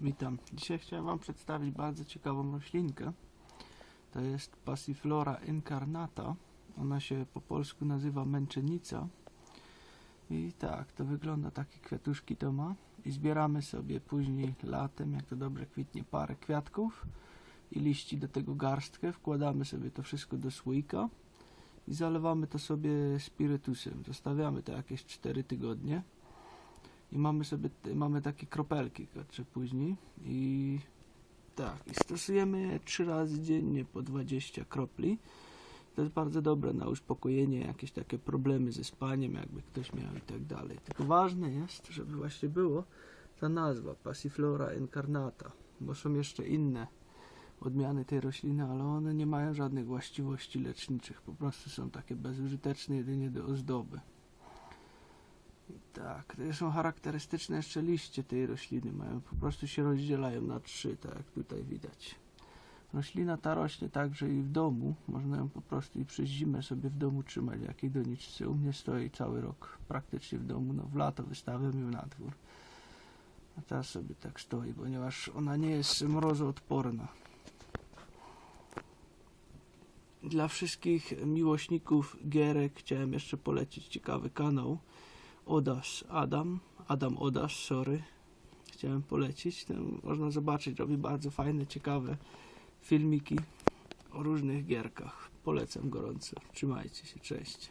Witam. Dzisiaj chciałem Wam przedstawić bardzo ciekawą roślinkę. To jest Passiflora incarnata. Ona się po polsku nazywa męczennica. I tak, to wygląda, takie kwiatuszki to ma. I zbieramy sobie później latem, jak to dobrze kwitnie, parę kwiatków i liści do tego garstkę. Wkładamy sobie to wszystko do słoika i zalewamy to sobie spirytusem. Zostawiamy to jakieś 4 tygodnie i mamy sobie mamy takie kropelki kurczę, później. I tak i stosujemy je trzy razy dziennie po 20 kropli. To jest bardzo dobre na uspokojenie jakieś takie problemy ze spaniem jakby ktoś miał i tak dalej. Tylko ważne jest żeby właśnie było ta nazwa Passiflora incarnata bo są jeszcze inne odmiany tej rośliny ale one nie mają żadnych właściwości leczniczych. Po prostu są takie bezużyteczne jedynie do ozdoby tak, to są charakterystyczne jeszcze liście tej rośliny. Mają, po prostu się rozdzielają na trzy, tak jak tutaj widać. Roślina ta rośnie także i w domu. Można ją po prostu i przez zimę sobie w domu trzymać w jakiej doniczce. U mnie stoi cały rok praktycznie w domu. No w lato wystawiam ją na dwór. A teraz sobie tak stoi, ponieważ ona nie jest mrozoodporna. Dla wszystkich miłośników gierek chciałem jeszcze polecić ciekawy kanał. Odas Adam, Adam Odas, sorry, chciałem polecić. Można zobaczyć, robi bardzo fajne, ciekawe filmiki o różnych gierkach. Polecam gorąco. Trzymajcie się, cześć.